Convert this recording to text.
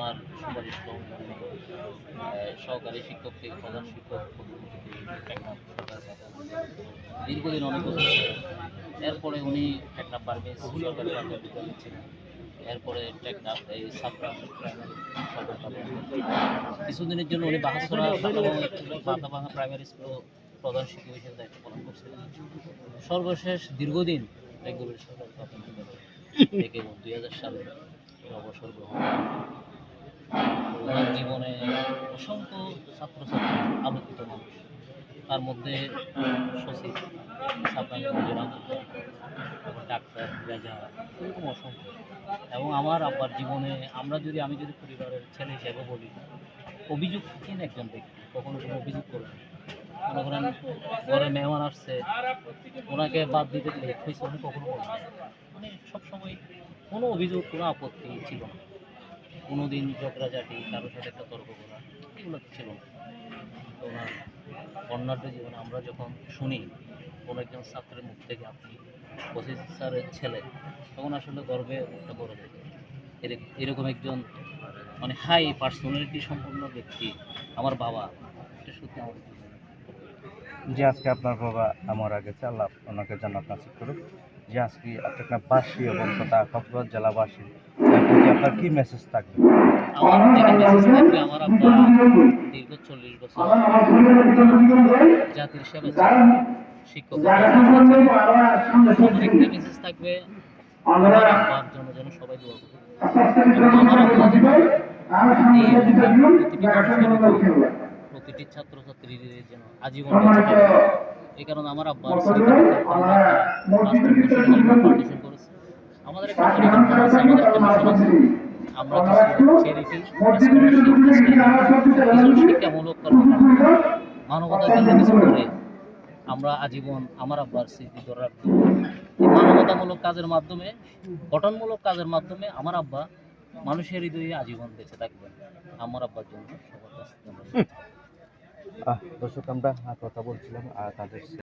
ওনার সুপারিশ সহকারী শিক্ষক থেকে প্রধান শিক্ষক। দীর্ঘদিন অনেক বছর এরপরে উনি টেকনাফ পারভেজ সরকারি এরপরে টেকনাফ, এই। কিছুদিনের জন্য উনি বাহাসরা প্রাইমারি স্কুল প্রধান শিক্ষক হিসেবে দায়িত্ব পালন করছিলেন সর্বশেষ দীর্ঘদিন বেঙ্গলের সরকারি প্রাথমিক বিদ্যালয় থেকে দুই হাজার সালে অবসর গ্রহণ জীবনে অসংখ্য ছাত্রছাত্রী আলোকিত মানুষ তার মধ্যে সচিব ডাক্তার রেজা এরকম অসংখ্য এবং আমার আব্বার জীবনে আমরা যদি, আমি যদি পরিবারের ছেলে হিসেবে বলি, অভিযুক্তহীন একজন ব্যক্তি, কখনো কোনো অভিযোগ করবে না। মনে করেন, ঘরে মেহমান আসছে, ওনাকে বাদ দিতে লেট হয়েছে উনি কখনো। মানে সবসময় কোনো অভিযোগ, কোনো আপত্তি ছিল না কোনো দিন ঝগড়াঝাটি কারোর সাথে একটা তর্ক করা, এগুলো ছিল না। তো ওনার বর্ণাঢ্য জীবনে আমরা যখন শুনি, কোনো একজন ছাত্রের মুখ থেকে আপনি ওসি স্যারের ছেলে, তখন আসলে গর্বে একটা এর- এরকম একজন মানে হাই পার্সোনালিটি সম্পন্ন ব্যক্তি আমার বাবা, এটা সত্যি আমার যে আজকে আপনার বাবা আমার আগে আল্লাহ ওনাকে জান্নাত নাসিব করুক। যে আজকে আপনার বাসী এবং তথা কক্সবাজার জেলাবাসী আপনার কি মেসেজ থাকবে? আমার যেটা মেসেজ থাকবে আমার আব্বা দীর্ঘ চল্লিশ বছর জাতির সেবা শিক্ষক আমার একটা মেসেজ থাকবে আমার আব্বার জন্য যেন সবাই দোয়া করবে। আমার প্রতিটি হৃদয়ে যেন আজীবন এই কারণে আমার করেছি। আমাদের একটা পরিকল্পনা আছে আমাদের একটা মিশন আছে আমরা কিছু চ্যারিটি কিছু শিক্ষামূলক কর্মকাণ্ড মানবতার জন্য কিছু করে আমরা আজীবন আমার আব্বার স্মৃতি ধরে রাখব মানবতামূলক কাজের মাধ্যমে গঠনমূলক কাজের মাধ্যমে আমার আব্বা মানুষের হৃদয়ে আজীবন বেঁচে থাকবেন। আমার আব্বার জন্য সবার কাছে দর্শক আমরা কথা বলছিলাম তাদের